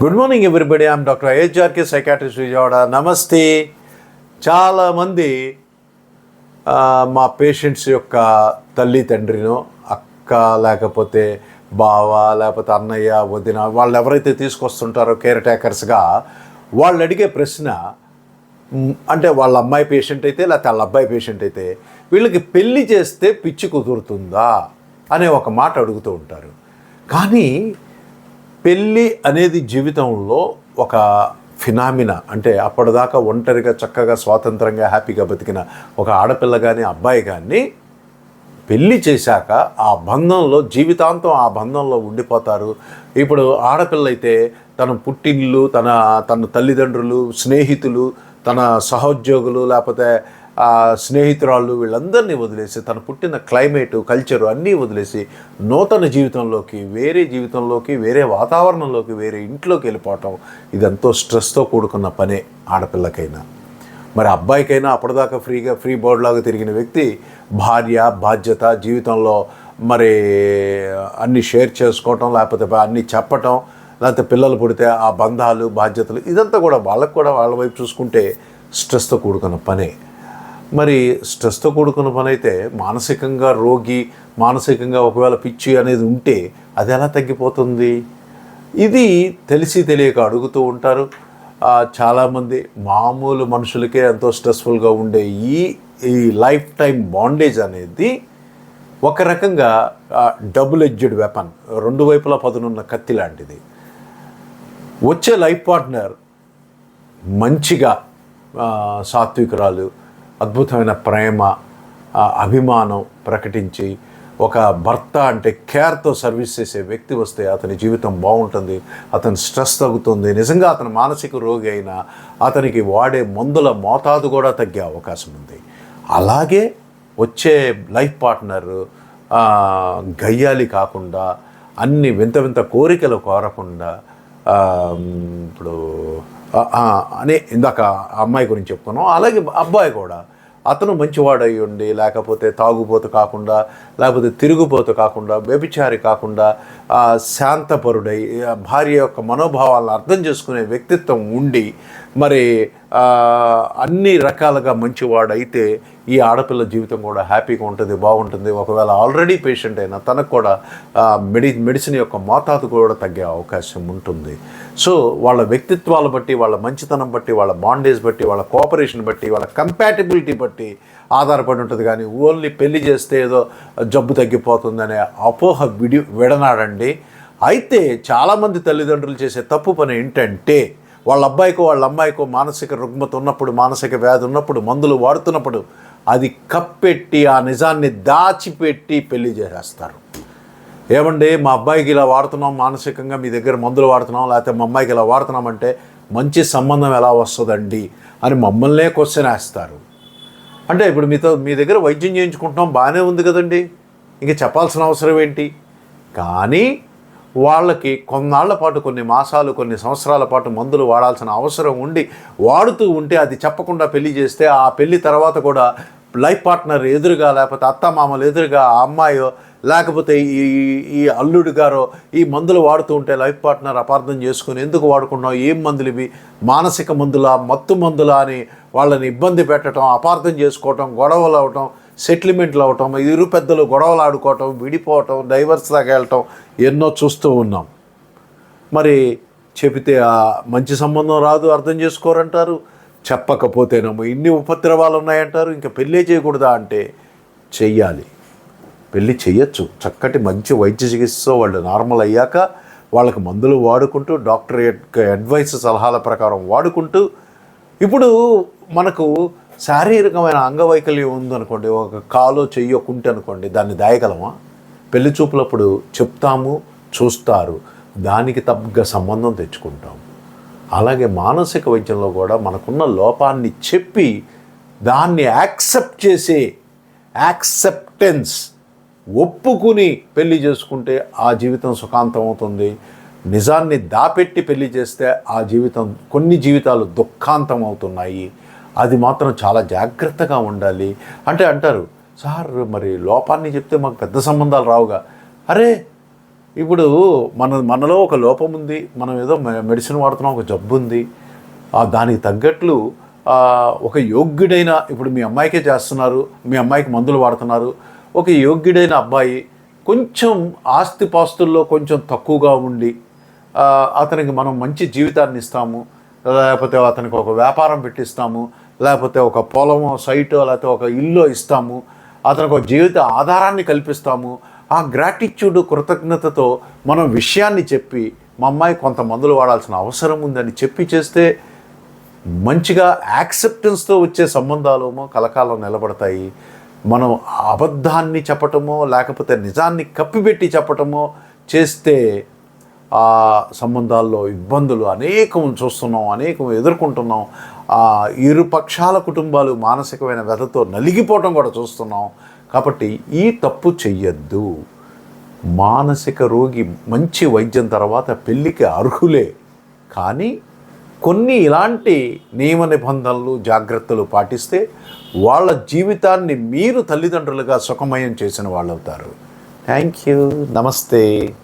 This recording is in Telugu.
Good morning everybody I'm doctor IHRK psychiatrist Vijayawada నమస్తే చాలామంది మా పేషెంట్స్ యొక్క తల్లి తండ్రినో అక్క లేకపోతే బావ లేకపోతే అన్నయ్య వదిన వాళ్ళు ఎవరైతే తీసుకొస్తుంటారో కేర్ టేకర్స్గా వాళ్ళు అడిగే ప్రశ్న అంటే వాళ్ళ అమ్మాయి పేషెంట్ అయితే లేకపోతే వాళ్ళ అబ్బాయి పేషెంట్ అయితే వీళ్ళకి పెళ్ళి చేస్తే పిచ్చి కుదురుతుందా అనే ఒక మాట అడుగుతూ ఉంటారు. కానీ పెళ్ళి అనేది జీవితంలో ఒక ఫినామినా. అంటే అప్పటిదాకా ఒంటరిగా చక్కగా స్వాతంత్రంగా హ్యాపీగా బతికిన ఒక ఆడపిల్ల కానీ అబ్బాయి కానీ పెళ్ళి చేశాక ఆ బంధంలో జీవితాంతం ఆ బంధంలో ఉండిపోతారు. ఇప్పుడు ఆడపిల్ల అయితే తన పుట్టిల్లు తన తన తల్లిదండ్రులు స్నేహితులు తన సహోద్యోగులు లేకపోతే స్నేహితురాళ్ళు వీళ్ళందరినీ వదిలేసి తను పుట్టిన క్లైమేటు కల్చరు అన్నీ వదిలేసి నూతన జీవితంలోకి వేరే జీవితంలోకి వేరే వాతావరణంలోకి వేరే ఇంట్లోకి వెళ్ళిపోవటం ఇదంతో స్ట్రెస్తో కూడుకున్న పనే ఆడపిల్లకైనా. మరి అబ్బాయికైనా అప్పటిదాకా ఫ్రీగా ఫ్రీ బోర్డ్ లాగా తిరిగిన వ్యక్తి భార్య బాధ్యత జీవితంలో మరి అన్ని షేర్ చేసుకోవటం లేకపోతే అన్ని చెప్పటం లేకపోతే పిల్లలు పుడితే ఆ బంధాలు బాధ్యతలు ఇదంతా కూడా వాళ్ళకు కూడా వాళ్ళ వైపు చూసుకుంటే స్ట్రెస్తో కూడుకున్న పనే మరి స్ట్రెస్తో కూడుకున్న పని అయితే మానసికంగా రోగి మానసికంగా ఒకవేళ పిచ్చి అనేది ఉంటే అది ఎలా తగ్గిపోతుంది? ఇది తెలిసి తెలియక అడుగుతూ ఉంటారు. చాలామంది మామూలు మనుషులకే ఎంతో స్ట్రెస్ఫుల్గా ఉండే ఈ ఈ లైఫ్ టైం బాండేజ్ అనేది ఒక రకంగా డబుల్ ఎడ్జ్డ్ వెపన్ రెండు వైపులా పదునున్న కత్తి లాంటిది. వచ్చే లైఫ్ పార్ట్నర్ మంచిగా సాత్వికురాలు అద్భుతమైన ప్రేమ అభిమానం ప్రకటించి ఒక భర్త అంటే కేర్తో సర్వీస్ చేసే వ్యక్తి వస్తే అతని జీవితం బాగుంటుంది అతని స్ట్రెస్ తగ్గుతుంది. నిజంగా అతను మానసిక రోగి అయినా అతనికి వాడే మందుల మోతాదు కూడా తగ్గే అవకాశం ఉంది. అలాగే వచ్చే లైఫ్ పార్ట్నర్ గయ్యాలి కాకుండా అన్ని వింత వింత కోరికలు కోరకుండా ఇప్పుడు అనే అని ఇందాక అమ్మాయి గురించి చెప్పుకున్నాం అలాగే అబ్బాయి కూడా అతను మంచివాడై ఉండి లేకపోతే తాగుబోతు కాకుండా లేకపోతే తిరుగుబోతు కాకుండా వ్యభిచారి కాకుండా శాంతపరుడై భార్య యొక్క మనోభావాలను అర్థం చేసుకునే వ్యక్తిత్వం ఉండి మరి అన్ని రకాలుగా మంచివాడైతే ఈ ఆడపిల్ల జీవితం కూడా హ్యాపీగా ఉంటుంది బాగుంటుంది. ఒకవేళ ఆల్రెడీ పేషెంట్ అయినా తనకు కూడా మెడి మెడిసిన్ యొక్క మోతాదు కూడా తగ్గే అవకాశం ఉంటుంది. సో వాళ్ళ వ్యక్తిత్వాలు బట్టి వాళ్ళ మంచితనం బట్టి వాళ్ళ బాండేజ్ బట్టి వాళ్ళ కోఆపరేషన్ బట్టి వాళ్ళ కంపాటబిలిటీ బట్టి ఆధారపడి ఉంటుంది. కానీ ఓన్లీ పెళ్ళి చేస్తే ఏదో జబ్బు తగ్గిపోతుందనే అపోహ విడి విడనాడండి. అయితే చాలామంది తల్లిదండ్రులు చేసే తప్పు పని ఏంటంటే వాళ్ళ అబ్బాయికో వాళ్ళ అమ్మాయికో మానసిక రుగ్మత ఉన్నప్పుడు మానసిక వ్యాధి ఉన్నప్పుడు మందులు వాడుతున్నప్పుడు అది కప్పెట్టి ఆ నిజాన్ని దాచిపెట్టి పెళ్ళి చేసేస్తారు. ఏమండి మా అబ్బాయికి ఇలా వాడుతున్నాం మానసికంగా మీ దగ్గర మందులు వాడుతున్నాం లేకపోతే మా అమ్మాయికి ఇలా వాడుతున్నామంటే మంచి సంబంధం ఎలా వస్తుందండి అని మమ్మల్నే క్వశ్చన్ వేస్తారు. అంటే ఇప్పుడు మీతో మీ దగ్గర వైద్యం చేయించుకుంటున్నాం బాగానే ఉంది కదండి. ఇంక చెప్పాల్సిన అవసరం ఏంటి? కానీ వాళ్ళకి కొన్నాళ్ళ పాటు కొన్ని మాసాలు కొన్ని సంవత్సరాల పాటు మందులు వాడాల్సిన అవసరం ఉండి వాడుతూ ఉంటే అది చెప్పకుండా పెళ్ళి చేస్తే ఆ పెళ్ళి తర్వాత కూడా లైఫ్ పార్ట్నర్ ఎదురుగా లేకపోతే అత్త మామలు ఎదురుగా ఆ అమ్మాయో లేకపోతే ఈ ఈ అల్లుడు గారో ఈ మందులు వాడుతూ ఉంటే లైఫ్ పార్ట్నర్ అపార్థం చేసుకుని ఎందుకు వాడుకున్నావు? ఏం మందులు ఇవి? మానసిక మందులా? మత్తు మందులా? అని వాళ్ళని ఇబ్బంది పెట్టడం అపార్థం చేసుకోవటం గొడవలు అవటం సెటిల్మెంట్లు అవటం ఇరు పెద్దలు గొడవలు ఆడుకోవటం విడిపోవటం డైవర్స్ దాకా వెళ్ళటం ఎన్నో చూస్తూ ఉన్నాం. మరి చెబితే ఆ మంచి సంబంధం రాదు అర్థం చేసుకోరంటారు? చెప్పకపోతేనేమో ఇన్ని ఉపద్రవాలు ఉన్నాయంటారు? ఇంకా పెళ్ళే చేయకూడదా అంటే చెయ్యాలి. పెళ్ళి చేయొచ్చు చక్కటి మంచి వైద్య చికిత్స వాళ్ళు నార్మల్ అయ్యాక వాళ్ళకి మందులు వాడుకుంటూ డాక్టర్ అడ్వైస్ సలహాల ప్రకారం వాడుకుంటూ ఇప్పుడు మనకు శారీరకమైన అంగవైకల్యం ఉందనుకోండి ఒక కాలో చెయ్యకుంటే అనుకోండి దాన్ని దాయగలమా? పెళ్ళి చూపులప్పుడు చెప్తాము చూస్తారు. దానికి తగ్గ సంబంధం తెచ్చుకుంటాం. అలాగే మానసిక వైద్యంలో కూడా మనకున్న లోపాన్ని చెప్పి దాన్ని యాక్సెప్ట్ చేసే యాక్సెప్టెన్స్ ఒప్పుకుని పెళ్ళి చేసుకుంటే ఆ జీవితం సుఖాంతం అవుతుంది. నిజాన్ని దాపెట్టి పెళ్ళి చేస్తే ఆ జీవితం కొన్ని జీవితాలు దుఃఖాంతం అవుతున్నాయి. అది మాత్రం చాలా జాగ్రత్తగా ఉండాలి. అంటే అంటారు సార్ మరి లోపాన్ని చెప్తే మాకు పెద్ద సంబంధాలు రావుగా. అరే ఇప్పుడు మన మనలో ఒక లోపం ఉంది మనం ఏదో మె- మెడిసిన్ వాడుతున్నాం ఒక జబ్బు ఉంది. దానికి తగ్గట్లు ఒక యోగ్యుడైన ఇప్పుడు మీ అమ్మాయికే చేస్తున్నారు మీ అమ్మాయికి మందులు వాడుతున్నారు ఒక యోగ్యుడైన అబ్బాయి కొంచెం ఆస్తిపాస్తుల్లో కొంచెం తక్కువగా ఉండి అతనికి మనం మంచి జీవితాన్ని ఇస్తాము లేకపోతే అతనికి ఒక వ్యాపారం పెట్టిస్తాము లేకపోతే ఒక పొలమో సైటో లేకపోతే ఒక ఇల్లు ఇస్తాము అతనికి ఒక జీవిత ఆధారాన్ని కల్పిస్తాము. ఆ గ్రాటిట్యూడ్ కృతజ్ఞతతో మనం విషయాన్ని చెప్పి మా అమ్మాయి కొంత మందులు వాడాల్సిన అవసరం ఉందని చెప్పి చేస్తే మంచిగా యాక్సెప్టెన్స్తో వచ్చే సంబంధాలేమో కలకాలం నిలబడతాయి. మనం అబద్ధాన్ని చెప్పటమో లేకపోతే నిజాన్ని కప్పిపెట్టి చెప్పటమో చేస్తే ఆ సంబంధాల్లో ఇబ్బందులు అనేకం చూస్తున్నాం అనేకం ఎదుర్కొంటున్నాం. ఇరు పక్షాల కుటుంబాలు మానసికమైన వ్యధతో నలిగిపోవటం కూడా చూస్తున్నాం. కాబట్టి ఈ తప్పు చెయ్యొద్దు. మానసిక రోగి మంచి వైద్యం తర్వాత పెళ్ళికి అర్హులే. కానీ కొన్ని ఇలాంటి నియమ నిబంధనలు జాగ్రత్తలు పాటిస్తే వాళ్ళ జీవితాన్ని మీరు తల్లిదండ్రులుగా సుఖమయం చేసిన వాళ్ళు అవుతారు థ్యాంక్ యూ. నమస్తే.